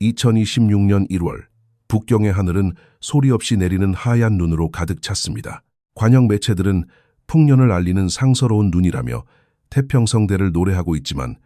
2026년 1월 북경의 하늘은 소리 없이 내리는 하얀 눈으로 가득 찼습니다. 관영 매체들은 풍년을 알리는 상서로운 눈이라며 태평성대를 노래하고 있지만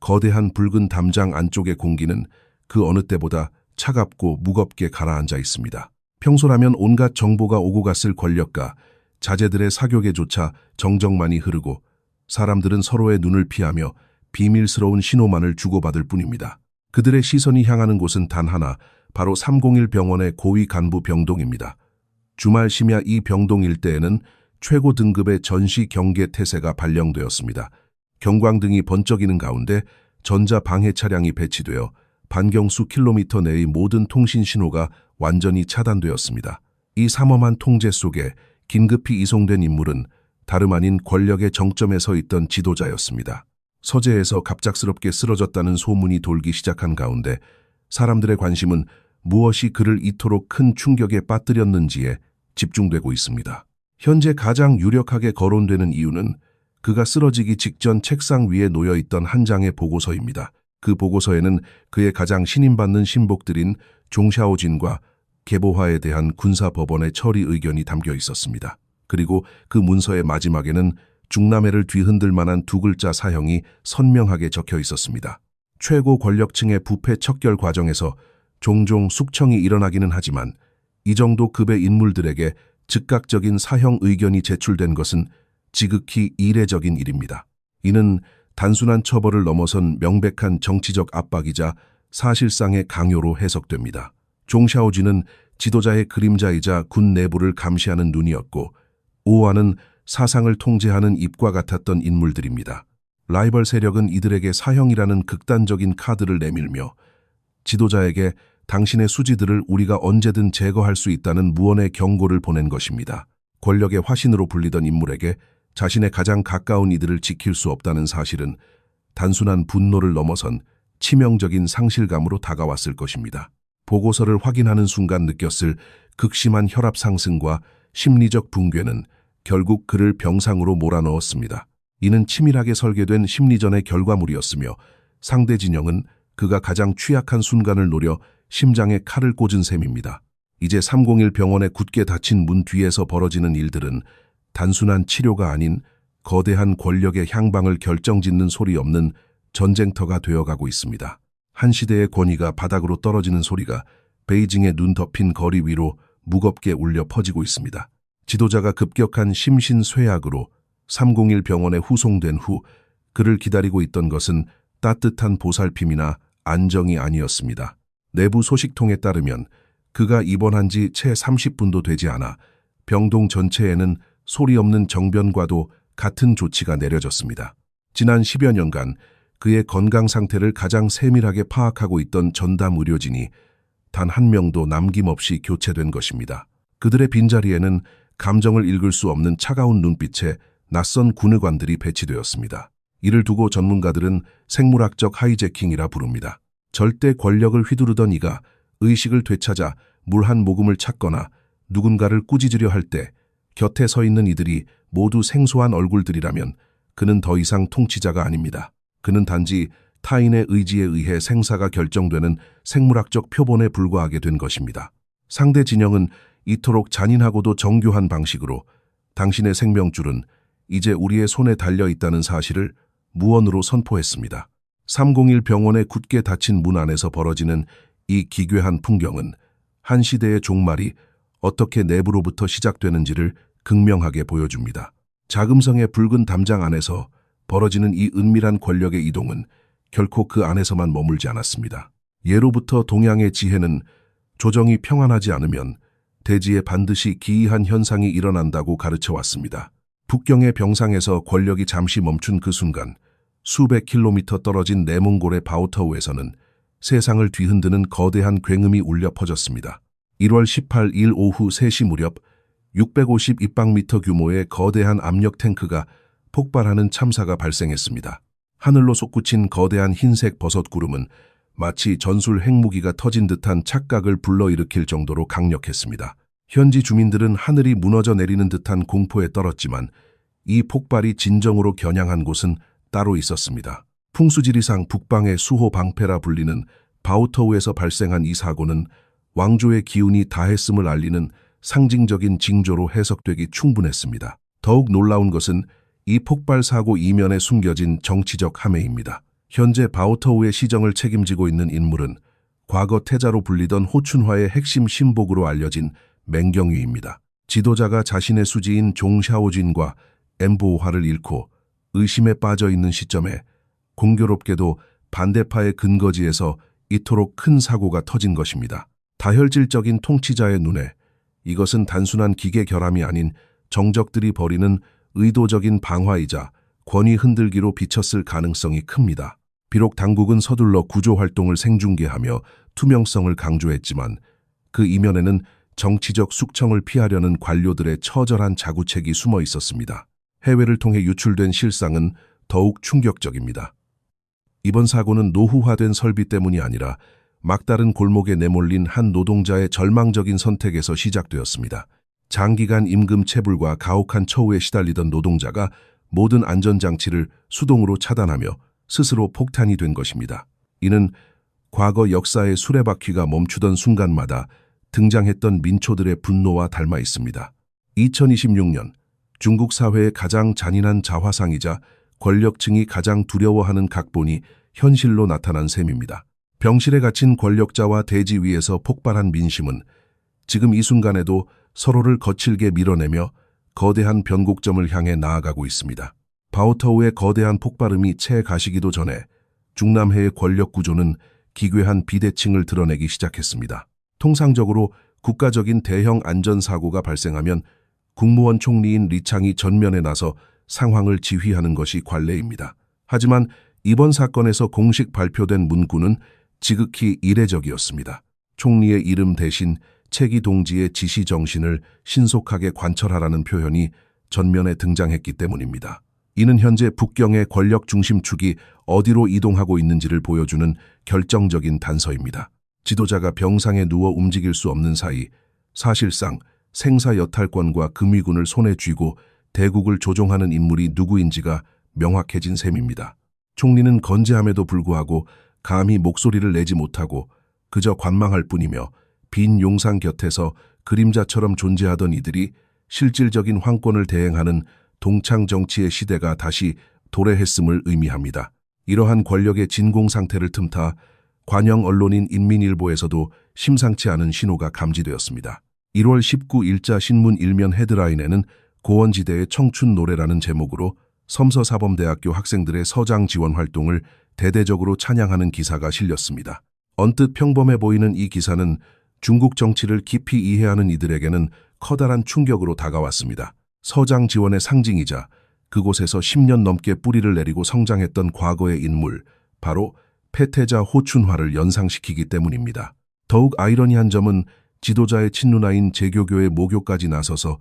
거대한 붉은 담장 안쪽의 공기는 그 어느 때보다 차갑고 무겁게 가라앉아 있습니다. 평소라면 온갖 정보가 오고 갔을 권력과 자제들의 사교계조차 정적만이 흐르고 사람들은 서로의 눈을 피하며 비밀스러운 신호만을 주고받을 뿐입니다. 그들의 시선이 향하는 곳은 단 하나, 바로 301 병원의 고위 간부 병동입니다. 주말 심야 이 병동 일대에는 최고 등급의 전시 경계 태세가 발령되었습니다. 경광등이 번쩍이는 가운데 전자 방해 차량이 배치되어 반경 수 킬로미터 내의 모든 통신 신호가 완전히 차단되었습니다. 이 삼엄한 통제 속에 긴급히 이송된 인물은 다름 아닌 권력의 정점에 서 있던 지도자였습니다. 서재에서 갑작스럽게 쓰러졌다는 소문이 돌기 시작한 가운데 사람들의 관심은 무엇이 그를 이토록 큰 충격에 빠뜨렸는지에 집중되고 있습니다. 현재 가장 유력하게 거론되는 이유는 그가 쓰러지기 직전 책상 위에 놓여 있던 한 장의 보고서입니다. 그 보고서에는 그의 가장 신임받는 신복들인 종샤오진과 개보화에 대한 군사법원의 처리 의견이 담겨 있었습니다. 그리고 그 문서의 마지막에는 중남해를 뒤흔들 만한 두 글자 사형이 선명하게 적혀 있었습니다. 최고 권력층의 부패 척결 과정에서 종종 숙청이 일어나기는 하지만 이 정도 급의 인물들에게 즉각적인 사형 의견이 제출된 것은 지극히 이례적인 일입니다. 이는 단순한 처벌을 넘어선 명백한 정치적 압박이자 사실상의 강요로 해석됩니다. 종샤오지는 지도자의 그림자이자 군 내부를 감시하는 눈이었고 오와는 사상을 통제하는 입과 같았던 인물들입니다. 라이벌 세력은 이들에게 사형이라는 극단적인 카드를 내밀며 지도자에게 당신의 수지들을 우리가 언제든 제거할 수 있다는 무언의 경고를 보낸 것입니다. 권력의 화신으로 불리던 인물에게 자신의 가장 가까운 이들을 지킬 수 없다는 사실은 단순한 분노를 넘어선 치명적인 상실감으로 다가왔을 것입니다. 보고서를 확인하는 순간 느꼈을 극심한 혈압 상승과 심리적 붕괴는 결국 그를 병상으로 몰아넣었습니다. 이는 치밀하게 설계된 심리전의 결과물이었으며 상대 진영은 그가 가장 취약한 순간을 노려 심장에 칼을 꽂은 셈입니다. 이제 301 병원에 굳게 닫힌 문 뒤에서 벌어지는 일들은 단순한 치료가 아닌 거대한 권력의 향방을 결정짓는 소리 없는 전쟁터가 되어가고 있습니다. 한 시대의 권위가 바닥으로 떨어지는 소리가 베이징의 눈 덮인 거리 위로 무겁게 울려 퍼지고 있습니다. 지도자가 급격한 심신쇠약으로 301 병원에 후송된 후 그를 기다리고 있던 것은 따뜻한 보살핌이나 안정이 아니었습니다. 내부 소식통에 따르면 그가 입원한 지 채 30분도 되지 않아 병동 전체에는 소리 없는 정변과도 같은 조치가 내려졌습니다. 지난 10여 년간 그의 건강 상태를 가장 세밀하게 파악하고 있던 전담 의료진이 단 한 명도 남김없이 교체된 것입니다. 그들의 빈자리에는 감정을 읽을 수 없는 차가운 눈빛에 낯선 군의관들이 배치되었습니다. 이를 두고 전문가들은 생물학적 하이제킹이라 부릅니다. 절대 권력을 휘두르던 이가 의식을 되찾아 물 한 모금을 찾거나 누군가를 꾸짖으려 할 때 곁에 서 있는 이들이 모두 생소한 얼굴들이라면 그는 더 이상 통치자가 아닙니다. 그는 단지 타인의 의지에 의해 생사가 결정되는 생물학적 표본에 불과하게 된 것입니다. 상대 진영은 이토록 잔인하고도 정교한 방식으로 당신의 생명줄은 이제 우리의 손에 달려 있다는 사실을 무언으로 선포했습니다. 301 병원에 굳게 닫힌 문 안에서 벌어지는 이 기괴한 풍경은 한 시대의 종말이 어떻게 내부로부터 시작되는지를 극명하게 보여줍니다. 자금성의 붉은 담장 안에서 벌어지는 이 은밀한 권력의 이동은 결코 그 안에서만 머물지 않았습니다. 예로부터 동양의 지혜는 조정이 평안하지 않으면 대지에 반드시 기이한 현상이 일어난다고 가르쳐 왔습니다. 북경의 병상에서 권력이 잠시 멈춘 그 순간 수백 킬로미터 떨어진 내몽골의 바오터우에서는 세상을 뒤흔드는 거대한 굉음이 울려 퍼졌습니다. 1월 18일 오후 3시 무렵 650 입방미터 규모의 거대한 압력 탱크가 폭발하는 참사가 발생했습니다. 하늘로 솟구친 거대한 흰색 버섯 구름은 마치 전술 핵무기가 터진 듯한 착각을 불러일으킬 정도로 강력했습니다. 현지 주민들은 하늘이 무너져 내리는 듯한 공포에 떨었지만 이 폭발이 진정으로 겨냥한 곳은 따로 있었습니다. 풍수지리상 북방의 수호 방패라 불리는 바우터우에서 발생한 이 사고는 왕조의 기운이 다했음을 알리는 상징적인 징조로 해석되기 충분했습니다. 더욱 놀라운 것은 이 폭발 사고 이면에 숨겨진 정치적 함의입니다. 현재 바우터우의 시정을 책임지고 있는 인물은 과거 태자로 불리던 호춘화의 핵심 신복으로 알려진 맹경위입니다. 지도자가 자신의 수지인 종샤오진과 엠보화를 잃고 의심에 빠져 있는 시점에 공교롭게도 반대파의 근거지에서 이토록 큰 사고가 터진 것입니다. 다혈질적인 통치자의 눈에 이것은 단순한 기계 결함이 아닌 정적들이 벌이는 의도적인 방화이자 권위 흔들기로 비쳤을 가능성이 큽니다. 비록 당국은 서둘러 구조 활동을 생중계하며 투명성을 강조했지만 그 이면에는 정치적 숙청을 피하려는 관료들의 처절한 자구책이 숨어 있었습니다. 해외를 통해 유출된 실상은 더욱 충격적입니다. 이번 사고는 노후화된 설비 때문이 아니라 막다른 골목에 내몰린 한 노동자의 절망적인 선택에서 시작되었습니다. 장기간 임금 체불과 가혹한 처우에 시달리던 노동자가 모든 안전장치를 수동으로 차단하며 스스로 폭탄이 된 것입니다. 이는 과거 역사의 수레바퀴가 멈추던 순간마다 등장했던 민초들의 분노와 닮아 있습니다. 2026년 중국 사회의 가장 잔인한 자화상이자 권력층이 가장 두려워하는 각본이 현실로 나타난 셈입니다. 병실에 갇힌 권력자와 대지 위에서 폭발한 민심은 지금 이 순간에도 서로를 거칠게 밀어내며 거대한 변곡점을 향해 나아가고 있습니다. 바우터우의 거대한 폭발음이 채 가시기도 전에 중남해의 권력 구조는 기괴한 비대칭을 드러내기 시작했습니다. 통상적으로 국가적인 대형 안전사고가 발생하면 국무원 총리인 리창이 전면에 나서 상황을 지휘하는 것이 관례입니다. 하지만 이번 사건에서 공식 발표된 문구는 지극히 이례적이었습니다. 총리의 이름 대신 체기 동지의 지시 정신을 신속하게 관철하라는 표현이 전면에 등장했기 때문입니다. 이는 현재 북경의 권력 중심축이 어디로 이동하고 있는지를 보여주는 결정적인 단서입니다. 지도자가 병상에 누워 움직일 수 없는 사이 사실상 생사 여탈권과 금위군을 손에 쥐고 대국을 조종하는 인물이 누구인지가 명확해진 셈입니다. 총리는 건재함에도 불구하고 감히 목소리를 내지 못하고 그저 관망할 뿐이며 빈 용상 곁에서 그림자처럼 존재하던 이들이 실질적인 황권을 대행하는 동창 정치의 시대가 다시 도래했음을 의미합니다. 이러한 권력의 진공 상태를 틈타 관영 언론인 인민일보에서도 심상치 않은 신호가 감지되었습니다. 1월 19 일자 신문 일면 헤드라인에는 고원지대의 청춘 노래라는 제목으로 섬서사범대학교 학생들의 서장 지원 활동을 대대적으로 찬양하는 기사가 실렸습니다. 언뜻 평범해 보이는 이 기사는 중국 정치를 깊이 이해하는 이들에게는 커다란 충격으로 다가왔습니다. 서장 지원의 상징이자 그곳에서 10년 넘게 뿌리를 내리고 성장했던 과거의 인물, 바로 패태자 호춘화를 연상시키기 때문입니다. 더욱 아이러니한 점은 지도자의 친누나인 제교교의 모교까지 나서서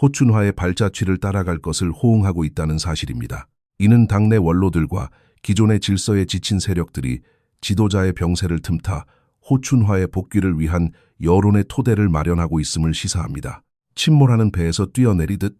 호춘화의 발자취를 따라갈 것을 호응하고 있다는 사실입니다. 이는 당내 원로들과 기존의 질서에 지친 세력들이 지도자의 병세를 틈타 호춘화의 복귀를 위한 여론의 토대를 마련하고 있음을 시사합니다. 침몰하는 배에서 뛰어내리듯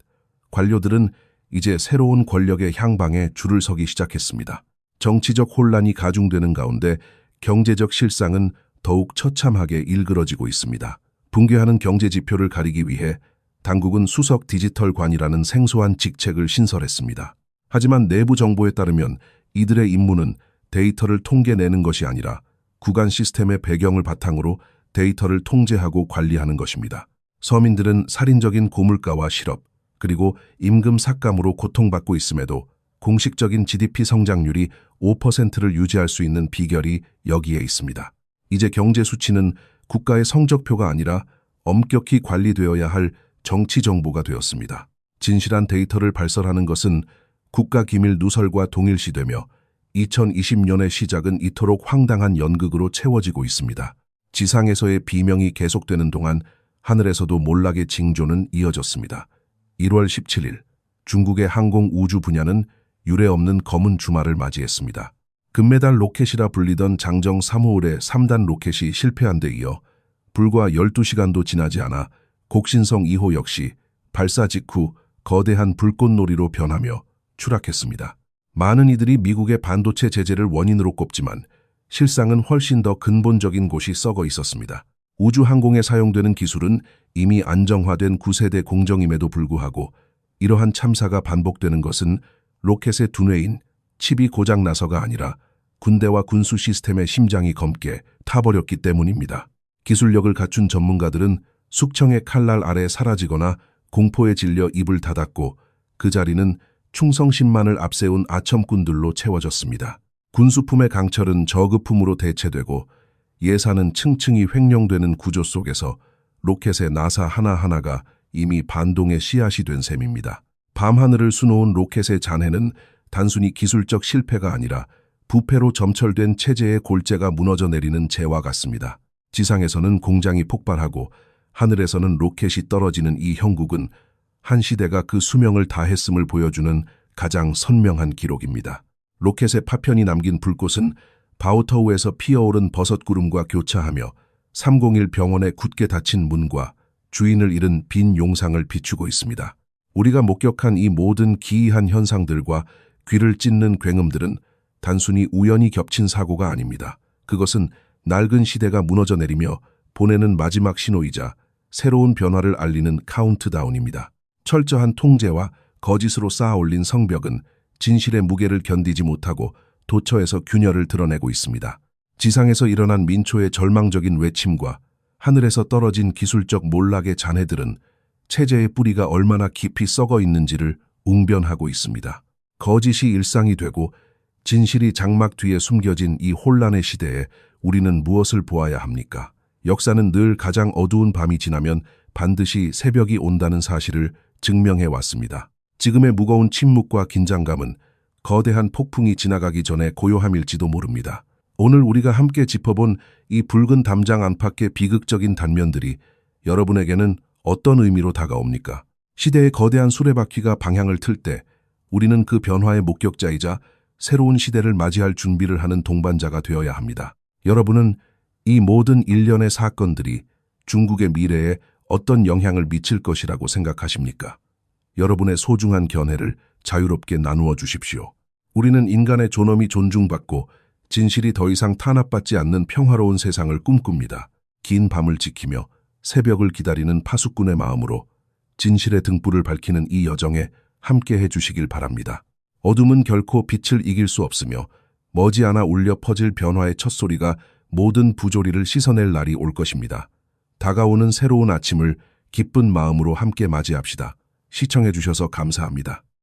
관료들은 이제 새로운 권력의 향방에 줄을 서기 시작했습니다. 정치적 혼란이 가중되는 가운데 경제적 실상은 더욱 처참하게 일그러지고 있습니다. 붕괴하는 경제 지표를 가리기 위해 당국은 수석 디지털관이라는 생소한 직책을 신설했습니다. 하지만 내부 정보에 따르면 이들의 임무는 데이터를 통계내는 것이 아니라 구간 시스템의 배경을 바탕으로 데이터를 통제하고 관리하는 것입니다. 서민들은 살인적인 고물가와 실업, 그리고 임금 삭감으로 고통받고 있음에도 공식적인 GDP 성장률이 5%를 유지할 수 있는 비결이 여기에 있습니다. 이제 경제 수치는 국가의 성적표가 아니라 엄격히 관리되어야 할 정치 정보가 되었습니다. 진실한 데이터를 발설하는 것은 국가 기밀 누설과 동일시되며 2020년의 시작은 이토록 황당한 연극으로 채워지고 있습니다. 지상에서의 비명이 계속되는 동안 하늘에서도 몰락의 징조는 이어졌습니다. 1월 17일 중국의 항공 우주 분야는 유례 없는 검은 주말을 맞이했습니다. 금메달 로켓이라 불리던 장정 3호울의 3단 로켓이 실패한 데 이어 불과 12시간도 지나지 않아 곡신성 2호 역시 발사 직후 거대한 불꽃놀이로 변하며 추락했습니다. 많은 이들이 미국의 반도체 제재를 원인으로 꼽지만 실상은 훨씬 더 근본적인 곳이 썩어 있었습니다. 우주항공에 사용되는 기술은 이미 안정화된 9세대 공정임에도 불구하고 이러한 참사가 반복되는 것은 로켓의 두뇌인 칩이 고장나서가 아니라 군대와 군수 시스템의 심장이 검게 타버렸기 때문입니다. 기술력을 갖춘 전문가들은 숙청의 칼날 아래 사라지거나 공포에 질려 입을 닫았고 그 자리는 충성심만을 앞세운 아첨꾼들로 채워졌습니다. 군수품의 강철은 저급품으로 대체되고 예산은 층층이 횡령되는 구조 속에서 로켓의 나사 하나하나가 이미 반동의 씨앗이 된 셈입니다. 밤하늘을 수놓은 로켓의 잔해는 단순히 기술적 실패가 아니라 부패로 점철된 체제의 골재가 무너져 내리는 재와 같습니다. 지상에서는 공장이 폭발하고 하늘에서는 로켓이 떨어지는 이 형국은 한 시대가 그 수명을 다했음을 보여주는 가장 선명한 기록입니다. 로켓의 파편이 남긴 불꽃은 바우터우에서 피어오른 버섯구름과 교차하며 301 병원의 굳게 닫힌 문과 주인을 잃은 빈 용상을 비추고 있습니다. 우리가 목격한 이 모든 기이한 현상들과 귀를 찢는 굉음들은 단순히 우연히 겹친 사고가 아닙니다. 그것은 낡은 시대가 무너져 내리며 보내는 마지막 신호이자 새로운 변화를 알리는 카운트다운입니다. 철저한 통제와 거짓으로 쌓아올린 성벽은 진실의 무게를 견디지 못하고 도처에서 균열을 드러내고 있습니다. 지상에서 일어난 민초의 절망적인 외침과 하늘에서 떨어진 기술적 몰락의 잔해들은 체제의 뿌리가 얼마나 깊이 썩어 있는지를 웅변하고 있습니다. 거짓이 일상이 되고 진실이 장막 뒤에 숨겨진 이 혼란의 시대에 우리는 무엇을 보아야 합니까? 역사는 늘 가장 어두운 밤이 지나면 반드시 새벽이 온다는 사실을 증명해 왔습니다. 지금의 무거운 침묵과 긴장감은 거대한 폭풍이 지나가기 전에 고요함일지도 모릅니다. 오늘 우리가 함께 짚어본 이 붉은 담장 안팎의 비극적인 단면들이 여러분에게는 어떤 의미로 다가옵니까? 시대의 거대한 수레바퀴가 방향을 틀 때 우리는 그 변화의 목격자이자 새로운 시대를 맞이할 준비를 하는 동반자가 되어야 합니다. 여러분은 이 모든 일련의 사건들이 중국의 미래에 어떤 영향을 미칠 것이라고 생각하십니까? 여러분의 소중한 견해를 자유롭게 나누어 주십시오. 우리는 인간의 존엄이 존중받고 진실이 더 이상 탄압받지 않는 평화로운 세상을 꿈꿉니다. 긴 밤을 지키며 새벽을 기다리는 파수꾼의 마음으로 진실의 등불을 밝히는 이 여정에 함께 해 주시길 바랍니다. 어둠은 결코 빛을 이길 수 없으며 머지않아 울려 퍼질 변화의 첫소리가 모든 부조리를 씻어낼 날이 올 것입니다. 다가오는 새로운 아침을 기쁜 마음으로 함께 맞이합시다. 시청해 주셔서 감사합니다.